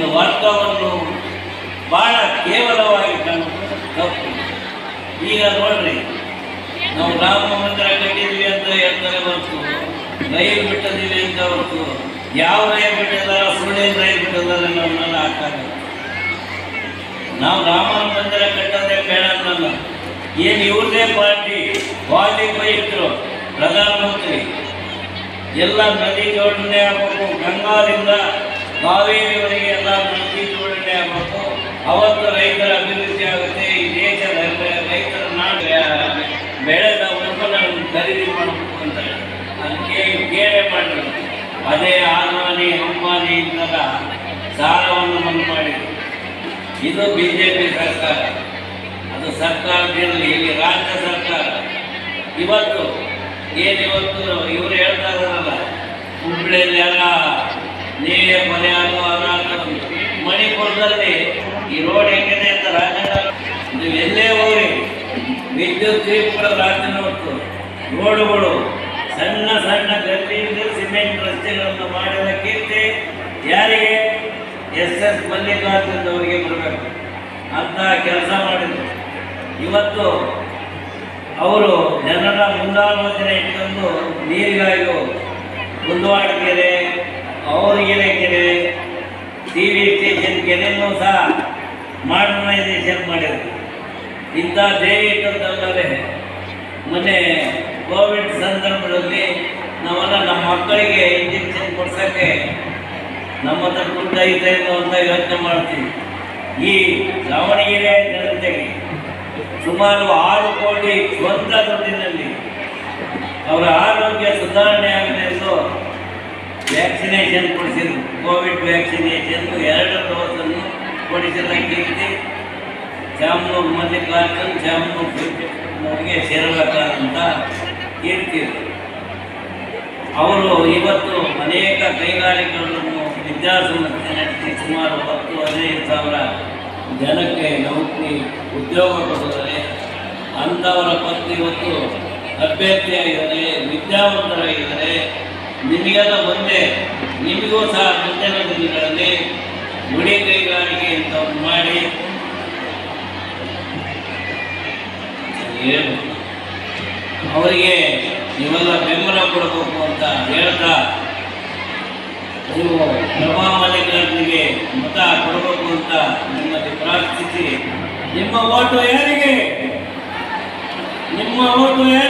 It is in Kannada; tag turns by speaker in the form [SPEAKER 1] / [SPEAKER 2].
[SPEAKER 1] ಒಂದು ವರ್ಗವನ್ನು ಬಹಳ ಕೇವಲವಾಗಿ ತಪ್ಪು ಈಗ ನೋಡ್ರಿ, ನಾವು ರಾಮ ಮಂದಿರ ಕಟ್ಟಿದ್ವಿ ಅಂತ ಹೇಳ್ತಾರೆ ಹೊರತು, ರೈಲು ಬಿಟ್ಟದಿವಿ ಅಂತ ಹೊರತು, ಯಾವ ರೈಲು ಬಿಟ್ಟಿದಾರ ಸುಳ್ಳಿನ ರೈಲು ಬಿಟ್ಟಿದ್ದಾರೆ ನಮ್ಮನ್ನೆಲ್ಲ ಹಾಕಾಗ ನಾವು ರಾಮ ಮಂದಿರ ಕಟ್ಟೋದೇ ಬೇಡ ಅನ್ನಲ್ಲ ಏನು ಇವ್ರದೇ ಪಾರ್ಟಿ ವಾಜಪೇಯಿ ಇದ್ರು ಪ್ರಧಾನಮಂತ್ರಿ. ಎಲ್ಲ ನದಿ ಜೋಡಣೆ ಆಗಬೇಕು, ಗಂಗಾದಿಂದ ಕಾವೇರಿವರೆಗೆ ಎಲ್ಲ ಜೋಡಣೆ ಆಗಬೇಕು. ಅವತ್ತು ರೈತರ ಅಭಿವೃದ್ಧಿ ಆಗುತ್ತೆ. ಈ ದೇಶದ ರೈತರ ನಾಡ ಬೆಳೆದ ಉತ್ಪನ್ನಗಳನ್ನು ಖರೀದಿ ಮಾಡಬೇಕು ಅಂತ ಅದಕ್ಕೆ ಕೇಳೆ ಮಾಡಿದ್ರು. ಅದೇ ಅಂಬಾನಿ ಇಂತಹ ಸಾಲವನ್ನು ಮನ್ನಾ ಮಾಡಿದ್ರು. ಇದು ಬಿ ಜೆ ಪಿ ಸರ್ಕಾರ. ಅದು ಸರ್ಕಾರದಲ್ಲಿ ಇಲ್ಲಿ ರಾಜ್ಯ ಸರ್ಕಾರ. ಇವತ್ತು ಏನಿವತ್ತು ಇವರು ಹೇಳ್ತಾ ಇದ್ದಾರಲ್ಲ ಹುಬ್ಳಿಯಲ್ಲಿ ನೀವೇ ಮನೆ. ಮಣಿಪುರದಲ್ಲಿ ಈ ರೋಡ್ ಹೆಂಗಿದೆ ಅಂತ ರಾಜಣ್ಣ ನೀವು ಎಲ್ಲೇ ಹೋಗಿ ವಿದ್ಯುತ್ ದೀಪಗಳ ರಾಜ್ಯನ ಹೊತ್ತು ರೋಡುಗಳು ಸಣ್ಣ ಸಣ್ಣ ಗಲ್ಲಿಯಿಂದ ಸಿಮೆಂಟ್ ರಸ್ತೆಗಳನ್ನು ಮಾಡಿದ ಕೀರ್ತಿ ಯಾರಿಗೆ? ಎಸ್ ಎಸ್ ಮಲ್ಲಿಕಾರ್ಜುನ್ ಅವರಿಗೆ ಬರಬೇಕು. ಅಂತ ಕೆಲಸ ಮಾಡಿದ್ರು. ಇವತ್ತು ಅವರು ಜನರ ಮುಂದಾಲೋಚನೆ ಇಟ್ಕೊಂಡು ನೀರಿಗಾಗಿ ಕುಂದವಾಡ ಟಿ ವಿ ಸ್ಟೇಷನ್ ಕೆರೆಯನ್ನು ಸಹ ಮಾಡರ್ನೈಸೇಷನ್ ಮಾಡಿದ್ರು. ಇಂಥ ದಯವಿಟ್ಟದ್ದಲ್ಲದೆ ಮೊನ್ನೆ ಕೋವಿಡ್ ಸಂದರ್ಭದಲ್ಲಿ ನಾವೆಲ್ಲ ನಮ್ಮ ಮಕ್ಕಳಿಗೆ ಇಂಜೆಕ್ಷನ್ ಕೊಡ್ಸೋಕ್ಕೆ ನಮ್ಮ ಹತ್ರ ದುಡ್ಡು ಐತೆ ಅಂತ ಯೋಚನೆ ಮಾಡ್ತೀವಿ. ಈ ದಾವಣಗೆರೆ ಜನತೆಗೆ ಸುಮಾರು ಆರು ಕೋಟಿ ಸ್ವಂತ ದುಡ್ಡಿನಲ್ಲಿ ಅವರ ಆರೋಗ್ಯ ಸುಧಾರಣೆ ಆಗಿದೆ ವ್ಯಾಕ್ಸಿನೇಷನ್ ಕೊಡಿಸಿದ್ರು. ಕೋವಿಡ್ ವ್ಯಾಕ್ಸಿನೇಷನ್ ಎರಡು ಡೋಸನ್ನು ಕೀರ್ತಿ ಜಾಮೂರು ಮಲ್ಲಿಕಾರ್ಜುನ್ ಜಾಮೂರು ಅವರಿಗೆ ಸೇರಬೇಕಾದಂಥ ಇದೆ. ಅವರು ಇವತ್ತು ಅನೇಕ ಕೈಗಾರಿಕೆಗಳನ್ನು ವಿದ್ಯಾಸಂಸ್ಥೆ ನಡೆಸಿ ಸುಮಾರು ಹತ್ತು ಹದಿನೈದು ಸಾವಿರ ಜನಕ್ಕೆ ನೌಕರಿ ಉದ್ಯೋಗ ಕೊಡುತ್ತಾರೆ. ಅಂಥವರ ಪತ್ನಿ ಇವತ್ತು ಅಭ್ಯರ್ಥಿಯಾಗಿದ್ದಾರೆ, ವಿದ್ಯಾವಂತರಾಗಿದ್ದಾರೆ ನಿಮಗೆಲ್ಲ ಮುಂದೆ, ನಿಮಗೂ ಸಹ ಮುಂದಿನ ದಿನಗಳಲ್ಲಿ ಗುಡಿ ಕೈಗಾರಿಕೆ ಅಂತ ಮಾಡಿ. ಅವರಿಗೆ ನೀವೆಲ್ಲ ಬೆಂಬಲ ಕೊಡಬೇಕು ಅಂತ ಹೇಳ್ತಾ, ನೀವು ಪ್ರಭಾ ಮಲ್ಲಿಕಾರ್ಜುನಿಗೆ ಮತ ಕೊಡಬೇಕು ಅಂತ ನಿಮ್ಮಲ್ಲಿ ಪ್ರಾರ್ಥಿಸಿ. ನಿಮ್ಮ ಓಟು ಯಾರಿಗೆ? ನಿಮ್ಮ ಓಟು ಯಾರಿಗೆ?